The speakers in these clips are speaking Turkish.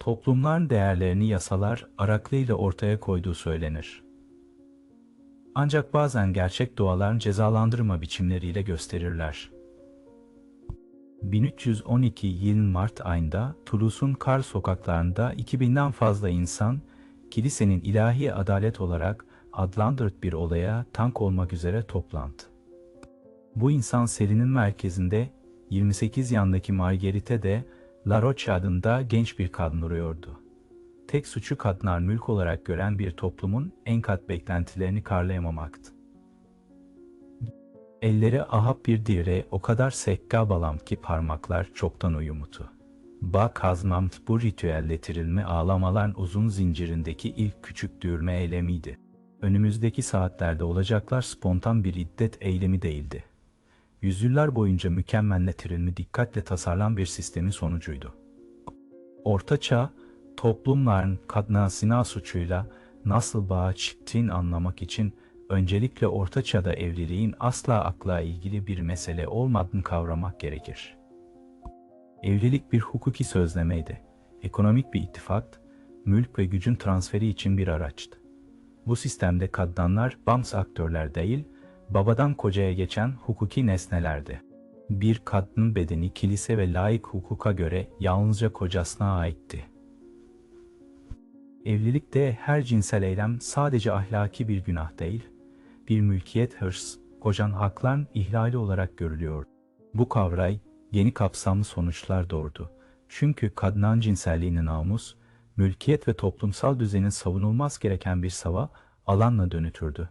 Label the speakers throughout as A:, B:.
A: Toplumların değerlerini yasalar araklığıyla ortaya koyduğu söylenir. Ancak bazen gerçek doğaların cezalandırma biçimleriyle gösterirler. 1312 yılın Mart ayında Toulouse'un kar sokaklarında 2000'den fazla insan, kilisenin ilahi adalet olarak adlandırıp bir olaya tank olmak üzere toplandı. Bu insan serinin merkezinde 28 yandaki Marguerite de La Roche adında genç bir kadın duruyordu. Tek suçu kadınlar mülk olarak gören bir toplumun en kat beklentilerini karlayamamaktı. Elleri ahap bir dire o kadar sekka balam ki parmaklar çoktan uyumutu. Bak kazmamt bu ritüellettirilme ağlamaların uzun zincirindeki ilk küçük düğürme eylemiydi. Önümüzdeki saatlerde olacaklar spontan bir iddet eylemi değildi. Yüzyıllar boyunca mükemmellettirilme dikkatle tasarlan bir sistemin sonucuydu. Orta Çağ, toplumların kadına zina suçuyla nasıl bağa çıktığını anlamak için öncelikle Orta Çağ'da evliliğin asla akla ilgili bir mesele olmadığını kavramak gerekir. Evlilik bir hukuki sözlemeydi. Ekonomik bir ittifak, mülk ve gücün transferi için bir araçtı. Bu sistemde kadınlar bağımsız aktörler değil, babadan kocaya geçen hukuki nesnelerdi. Bir kadının bedeni kilise ve laik hukuka göre yalnızca kocasına aitti. Evlilikte her cinsel eylem sadece ahlaki bir günah değil, bir mülkiyet hırs, kocan hakların ihlali olarak görülüyor. Bu kavray yeni kapsamlı sonuçlar doğurdu. Çünkü kadının cinselliğinin namus, mülkiyet ve toplumsal düzenin savunulmaz gereken bir sava alanla dönütürdü.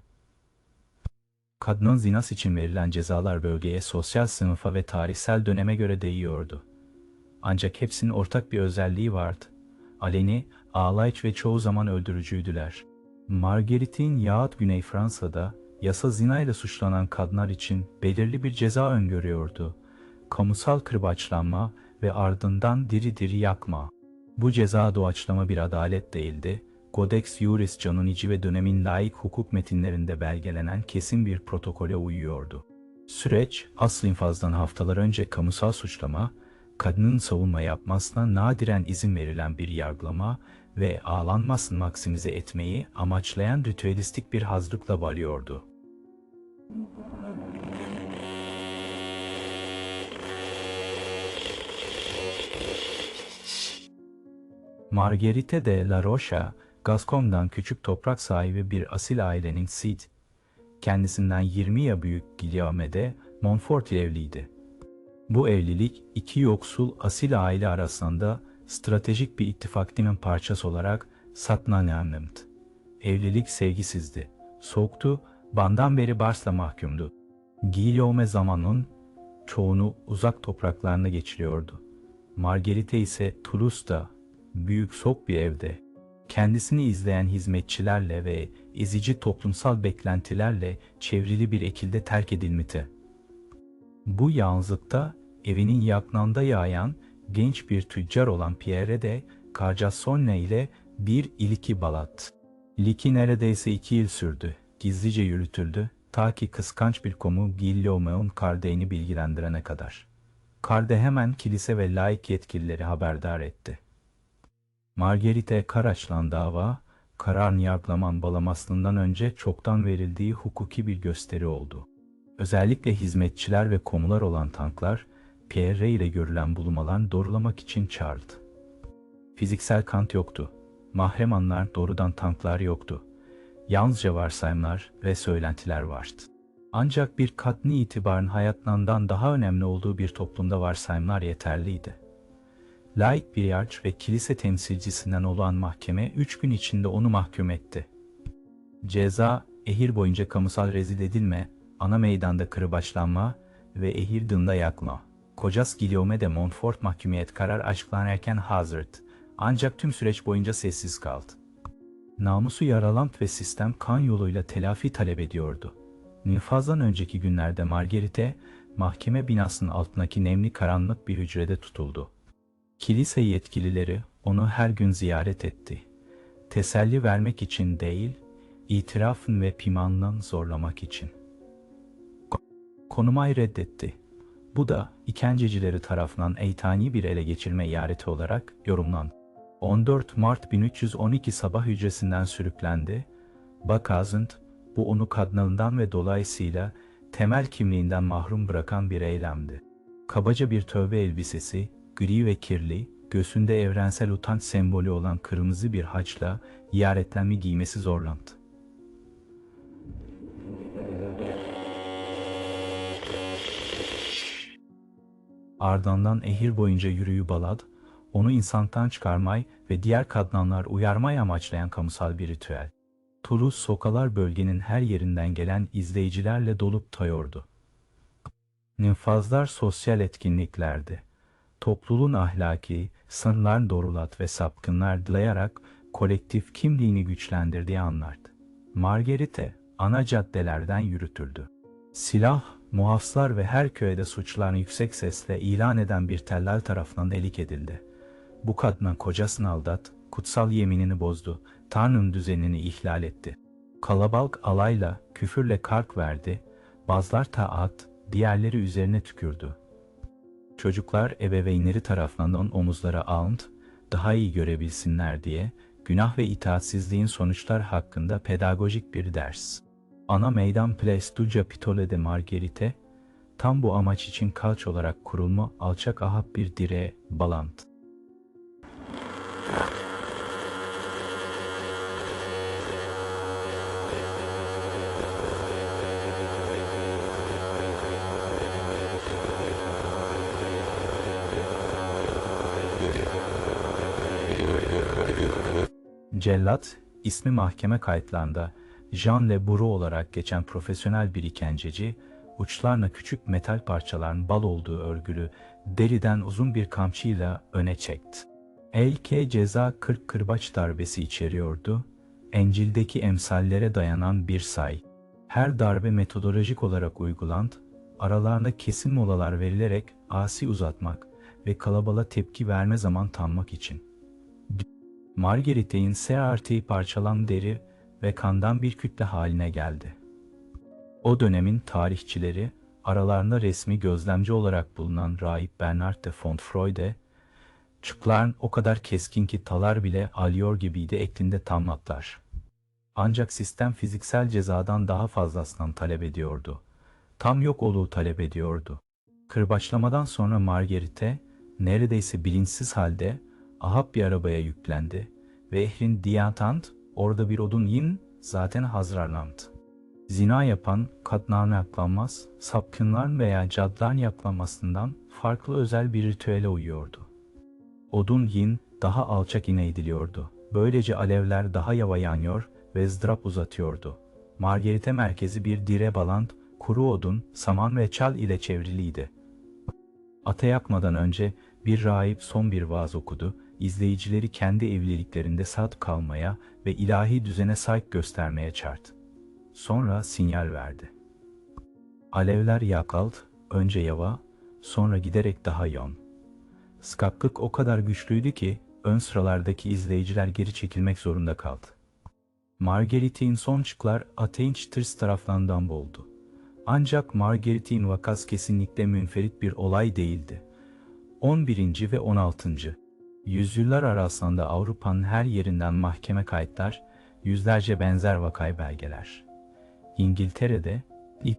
A: Kadının zinas için verilen cezalar bölgeye, sosyal sınıfa ve tarihsel döneme göre değiyordu. Ancak hepsinin ortak bir özelliği vardı. Aleni, ağlayıç ve çoğu zaman öldürücüydüler. Marguerite'in yahut Güney Fransa'da yasa zina ile suçlanan kadınlar için belirli bir ceza öngörüyordu. Kamusal kırbaçlanma ve ardından diri diri yakma. Bu ceza doğaçlama bir adalet değildi, Codex Juris Canonici ve dönemin laik hukuk metinlerinde belgelenen kesin bir protokole uyuyordu. Süreç, asıl infazdan haftalar önce kamusal suçlama, kadının savunma yapmasına nadiren izin verilen bir yargılama ve ağlanmasını maksimize etmeyi amaçlayan ritüelistik bir hazırlıkla balıyordu. Marguerite de la Rocha, Gascon'dan küçük toprak sahibi bir asil ailenin Cid, kendisinden 20 ya büyük Guillaume de Montfort evliydi. Bu evlilik iki yoksul asil aile arasında stratejik bir ittifaktimin parçası olarak satlananımdı. Evlilik sevgisizdi, soğuktu, bandan beri Bars'la mahkumdu. Guillaume zamanın çoğunu uzak topraklarına geçiriyordu. Marguerite ise Toulouse'da, büyük sok bir evde, kendisini izleyen hizmetçilerle ve ezici toplumsal beklentilerle çevrili bir ekilde terk edilmeti. Bu yalnızlıkta evinin yaknanda yağan genç bir tüccar olan Pierre de Carcassonne ile bir ilki balat. Liki neredeyse iki yıl sürdü. Gizlice yürütüldü ta ki kıskanç bir komu Guillaume'un Karde'ini bilgilendirene kadar. Karde hemen kilise ve laik yetkilileri haberdar etti. Marguerite Karaçlan dava, karar yargılaman balamasından önce çoktan verildiği hukuki bir gösteri oldu. Özellikle hizmetçiler ve komular olan tanklar, Pierre ile görülen bulunmalar doğrulamak için çağrıldı. Fiziksel kant yoktu. Mahrem anlar doğrudan tanklar yoktu. Yalnızca varsayımlar ve söylentiler vardı. Ancak bir katni itibarın hayatından daha önemli olduğu bir toplumda varsayımlar yeterliydi. Laik bir yarç ve kilise temsilcisinden olan mahkeme üç gün içinde onu mahkum etti. Ceza, ehir boyunca kamusal rezil edilme, ana meydanda kırbaçlanma ve ehir dında yakma. Kocas Guillaume de Montfort mahkumiyet karar açıklanırken hazırdı. Ancak tüm süreç boyunca sessiz kaldı. Namusu yaralant ve sistem kan yoluyla telafi talep ediyordu. Nifazdan önceki günlerde Marguerite, mahkeme binasının altındaki nemli karanlık bir hücrede tutuldu. Kilise yetkilileri onu her gün ziyaret etti. Teselli vermek için değil, itirafın ve pimanlığın zorlamak için. Konumayı reddetti. Bu da ikencecileri tarafından eytani bir ele geçirme yareti olarak yorumlandı. 14 Mart 1312 sabah hücresinden sürüklendi. Bakazınt, bu onu kadınından ve dolayısıyla temel kimliğinden mahrum bırakan bir eylemdi. Kabaca bir tövbe elbisesi, gri ve kirli, göğsünde evrensel utanç sembolü olan kırmızı bir haçla ziyaretlenme giymesi zorlandı. Ardından ehir boyunca yürüyü balad, onu insanlıktan çıkarmay ve diğer kadınlar uyarmay amaçlayan kamusal bir ritüel. Toulouse sokalar bölgenin her yerinden gelen izleyicilerle dolup tayordu. Nüfazlar sosyal etkinliklerdi. Topluluğun ahlaki, sınırlar doğrulat ve sapkınlar dilayarak kolektif kimliğini güçlendirdiği anlardı. Marguerite ana caddelerden yürütüldü. Silah, muhafızlar ve her köyde suçlarını yüksek sesle ilan eden bir tellal tarafından elik edildi. Bu kadına kocasını aldat, kutsal yeminini bozdu, Tanrı'nın düzenini ihlal etti. Kalabalık alayla, küfürle kark verdi, bazılar taat, diğerleri üzerine tükürdü. Çocuklar ebeveynleri tarafından omuzlara alındı, daha iyi görebilsinler diye günah ve itaatsizliğin sonuçlar hakkında pedagojik bir ders. Ana meydan Place du Capitole de Marguerite, tam bu amaç için kalç olarak kurulma alçak ahap bir direğe bağlantı. Cellat, ismi mahkeme kayıtlarında Jean Le Bourreau olarak geçen profesyonel bir ikenceci, uçlarına küçük metal parçaların bal olduğu örgülü deriden uzun bir kamçıyla öne çekti. LK ceza 40 kırbaç darbesi içeriyordu, Encil'deki emsallere dayanan bir say. Her darbe metodolojik olarak uygulandı, aralarında kesin molalar verilerek asi uzatmak ve kalabala tepki verme zaman tanmak için. Marguerite'in CRT parçalan deri ve kandan bir kütle haline geldi. O dönemin tarihçileri, aralarında resmi gözlemci olarak bulunan rahip Bernard de Fontfroide, çıkların o kadar keskin ki talar bile alıyor gibiydi eklinde tamlatlar. Ancak sistem fiziksel cezadan daha fazlasından talep ediyordu. Tam yok olduğu talep ediyordu. Kırbaçlamadan sonra Marguerite, neredeyse bilinçsiz halde ahap bir arabaya yüklendi ve ehrin diyatant orada bir odun yin zaten hazırlandı. Zina yapan kadınlarına yaklanmaz, sapkınlar veya caddan yaklanmasından farklı özel bir ritüele uyuyordu. Odun yin daha alçak ine ediliyordu. Böylece alevler daha yava yanıyor ve ızdırap uzatıyordu. Margerite merkezi bir dire balant, kuru odun, saman ve çal ile çevriliydi. Ata yakmadan önce bir rahip son bir vaaz okudu izleyicileri kendi evliliklerinde sadık kalmaya ve ilahi düzene saygı göstermeye çağırdı. Sonra sinyal verdi. Alevler yakıldı, önce yava, sonra giderek daha yoğun. Skaklık o kadar güçlüydü ki ön sıralardaki izleyiciler geri çekilmek zorunda kaldı. Marguerite'in son çıklar Ateş Tırs tarafından boğuldu. Ancak Marguerite'in vakası kesinlikle münferit bir olay değildi. 11. ve 16. Yüzyıllar arasında Avrupa'nın her yerinden mahkeme kayıtlar, yüzlerce benzer vakay belgeler. İngiltere'de ilk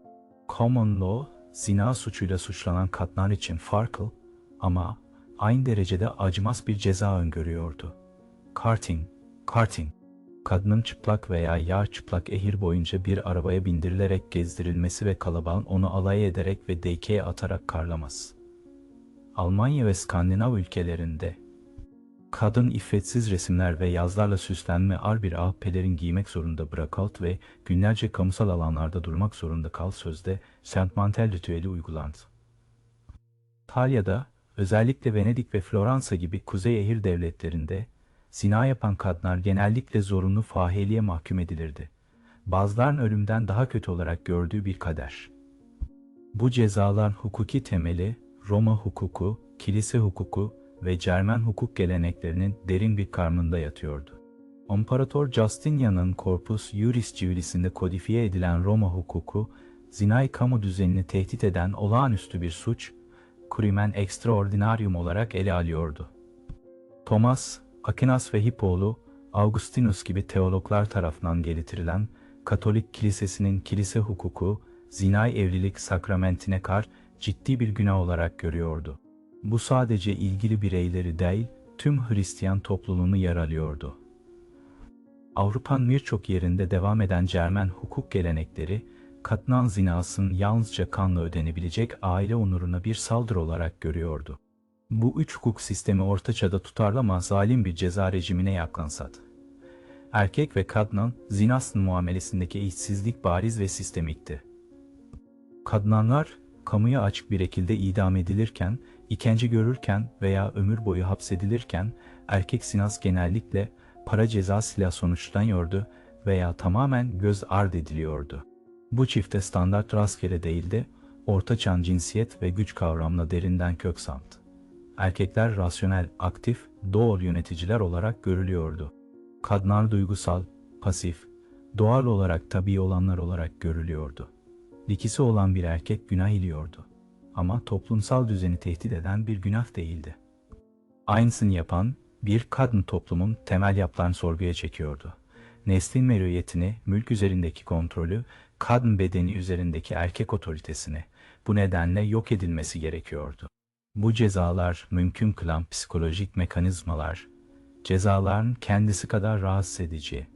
A: common law zina suçuyla suçlanan kadınlar için farklı ama aynı derecede acımaz bir ceza öngörüyordu. Carting, carting, kadının çıplak veya yağ çıplak ehir boyunca bir arabaya bindirilerek gezdirilmesi ve kalabalığın onu alay ederek ve deykeye atarak karlaması. Almanya ve Skandinav ülkelerinde Kadın iffetsiz resimler ve yazlarla süslenme ar bir ah pelerin giymek zorunda bırakalt ve günlerce kamusal alanlarda durmak zorunda kal sözde Saint Mantel ritüeli uygulandı. Talya'da özellikle Venedik ve Floransa gibi kuzey ehir devletlerinde zina yapan kadınlar genellikle zorunlu faheliye mahkum edilirdi. Bazıların ölümden daha kötü olarak gördüğü bir kader. Bu cezaların hukuki temeli Roma hukuku, kilise hukuku ve Cermen hukuk geleneklerinin derin bir karnında yatıyordu. İmparator Justinian'ın Corpus Juris Civilis'inde kodifiye edilen Roma hukuku, zinay kamu düzenini tehdit eden olağanüstü bir suç, crimen extraordinarium olarak ele alıyordu. Thomas, Aquinas ve Hippoğlu, Augustinus gibi teologlar tarafından geliştirilen Katolik Kilisesi'nin kilise hukuku, zinay evlilik sakramentine kar ciddi bir günah olarak görüyordu. Bu sadece ilgili bireyleri değil, tüm Hristiyan topluluğunu yaralıyordu. Avrupa'nın birçok yerinde devam eden Cermen hukuk gelenekleri, katnan zinasının yalnızca kanla ödenebilecek aile onuruna bir saldırı olarak görüyordu. Bu üç hukuk sistemi orta çağda tutarlama zalim bir ceza rejimine yaklansadı. Erkek ve kadının zinasın muamelesindeki eşitsizlik bariz ve sistemikti. Kadınlar, kamuya açık bir şekilde idam edilirken, ikence görürken veya ömür boyu hapsedilirken, erkek sinas genellikle para cezasıyla sonuçlanıyordu veya tamamen göz ard ediliyordu. Bu çifte standart rastgele değildi, ortaçağın cinsiyet ve güç kavramına derinden kök saldı. Erkekler rasyonel, aktif, doğal yöneticiler olarak görülüyordu. Kadınlar duygusal, pasif, doğal olarak tabii olanlar olarak görülüyordu. Dikisi olan bir erkek günah iliyordu. Ama toplumsal düzeni tehdit eden bir günah değildi. Aynısını yapan bir kadın toplumun temel yapılarını sorguya çekiyordu. Neslin meruyetini, mülk üzerindeki kontrolü, kadın bedeni üzerindeki erkek otoritesini bu nedenle yok edilmesi gerekiyordu. Bu cezalar mümkün kılan psikolojik mekanizmalar, cezaların kendisi kadar rahatsız edici.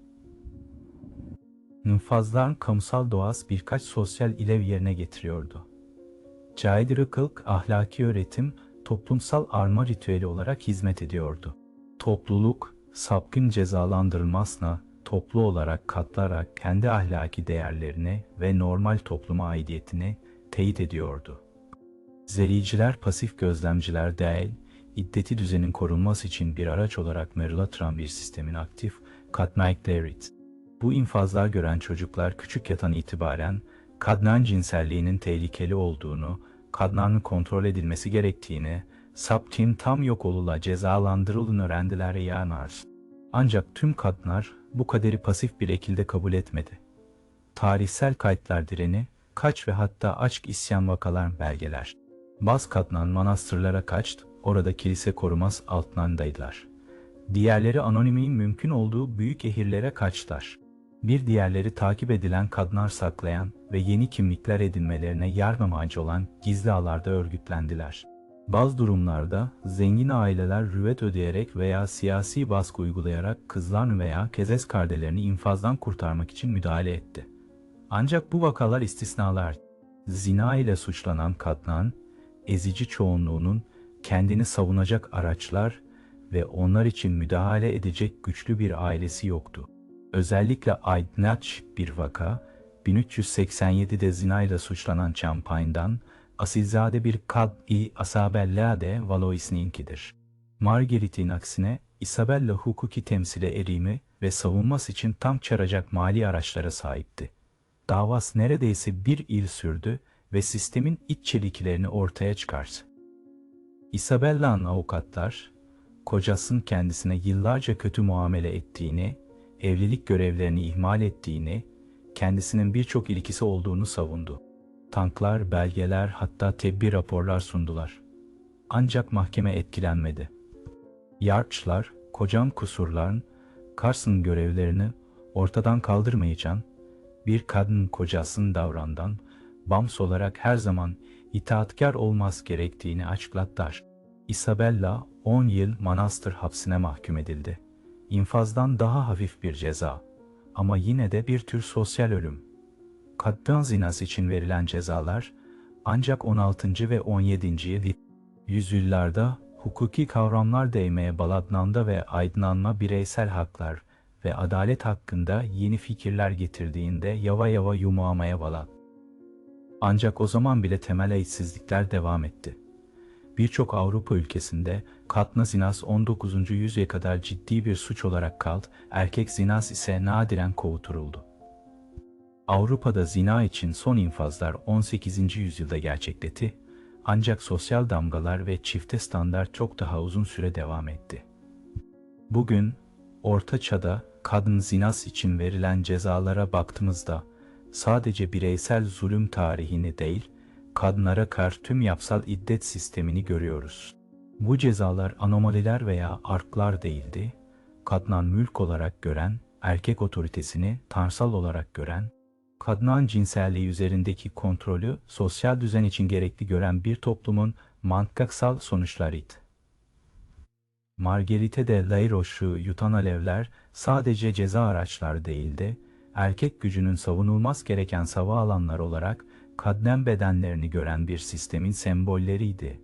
A: Nüfazların kamusal doğası birkaç sosyal ilev yerine getiriyordu. Caydırıkılık ahlaki öğretim toplumsal arma ritüeli olarak hizmet ediyordu. Topluluk, sapkın cezalandırılmasına toplu olarak katlarak kendi ahlaki değerlerini ve normal topluma aidiyetini teyit ediyordu. Zericiler pasif gözlemciler değil, iddeti düzenin korunması için bir araç olarak merulatıran bir sistemin aktif, katmaiklerit. Bu infazlar gören çocuklar küçük yatan itibaren kadnan cinselliğinin tehlikeli olduğunu, kadnanın kontrol edilmesi gerektiğini, saptin tam yok olula cezalandırılın öğrendiler yanar. Ancak tüm kadınlar bu kaderi pasif bir şekilde kabul etmedi. Tarihsel kayıtlar direni, kaç ve hatta aşk isyan vakalar belgeler. Baz kadnan manastırlara kaçtı, orada kilise korumaz altındaydılar. Diğerleri anonimin mümkün olduğu büyük ehirlere kaçtılar. Bir diğerleri takip edilen kadınlar saklayan ve yeni kimlikler edinmelerine yardım amacı olan gizli ağlarda örgütlendiler. Bazı durumlarda zengin aileler rüvet ödeyerek veya siyasi baskı uygulayarak kızlar veya kezes kardelerini infazdan kurtarmak için müdahale etti. Ancak bu vakalar istisnalar. Zina ile suçlanan kadının, ezici çoğunluğunun kendini savunacak araçlar ve onlar için müdahale edecek güçlü bir ailesi yoktu. Özellikle aydınlaç bir vaka, 1387'de zina ile suçlanan Champagne'dan asilzade bir kad-i Asabellade Valois'ninkidir. Margaret'in aksine Isabella hukuki temsile erimi ve savunması için tam çaracak mali araçlara sahipti. Davas neredeyse bir yıl sürdü ve sistemin iç çeliklerini ortaya çıkardı. Isabella'nın avukatlar, kocasının kendisine yıllarca kötü muamele ettiğini, evlilik görevlerini ihmal ettiğini, kendisinin birçok ilgisi olduğunu savundu. Tanklar, belgeler hatta tedbir raporlar sundular. Ancak mahkeme etkilenmedi. Yarçlar, kocam kusurların, Carson görevlerini ortadan kaldırmayacağın, bir kadın kocasının davrandan, bams olarak her zaman itaatkar olmaz gerektiğini açıklattılar. Isabella 10 yıl manastır hapsine mahkum edildi. İnfazdan daha hafif bir ceza ama yine de bir tür sosyal ölüm. Katliam zinası için verilen cezalar ancak 16. ve 17. yüzyıllarda hukuki kavramlar değmeye baladnanda ve aydınlanma bireysel haklar ve adalet hakkında yeni fikirler getirdiğinde yava yava yumuamaya balad. Ancak o zaman bile temel eşitsizlikler devam etti. Birçok Avrupa ülkesinde katna zinas 19. yüzyıla kadar ciddi bir suç olarak kaldı, erkek zinas ise nadiren kovuturuldu. Avrupa'da zina için son infazlar 18. yüzyılda gerçekleşti, ancak sosyal damgalar ve çifte standart çok daha uzun süre devam etti. Bugün, Orta Çağ'da kadın zinas için verilen cezalara baktığımızda sadece bireysel zulüm tarihini değil, kadınlara karşı tüm yapsal iddet sistemini görüyoruz. Bu cezalar anomaliler veya arklar değildi. Kadnan mülk olarak gören, erkek otoritesini tanrısal olarak gören, kadnan cinselliği üzerindeki kontrolü sosyal düzen için gerekli gören bir toplumun mantıksal sonuçlarıydı. Marguerite de Lairoche'u yutan alevler sadece ceza araçları değildi, erkek gücünün savunulmaz gereken sava alanlar olarak kadnem bedenlerini gören bir sistemin sembolleriydi.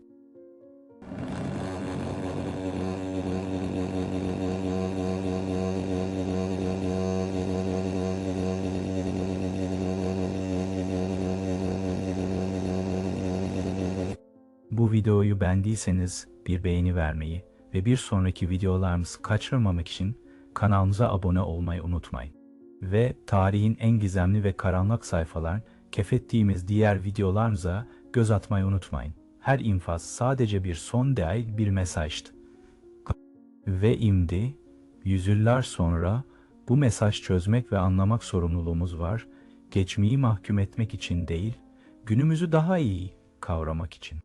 A: Bu videoyu beğendiyseniz bir beğeni vermeyi ve bir sonraki videolarımızı kaçırmamak için kanalımıza abone olmayı unutmayın. Ve tarihin en gizemli ve karanlık sayfalar kefettiğimiz diğer videolarımıza göz atmayı unutmayın. Her infaz sadece bir son değil bir mesajdı. Ve imdi, yüzyıllar sonra bu mesaj çözmek ve anlamak sorumluluğumuz var. Geçmeyi mahkum etmek için değil, günümüzü daha iyi kavramak için.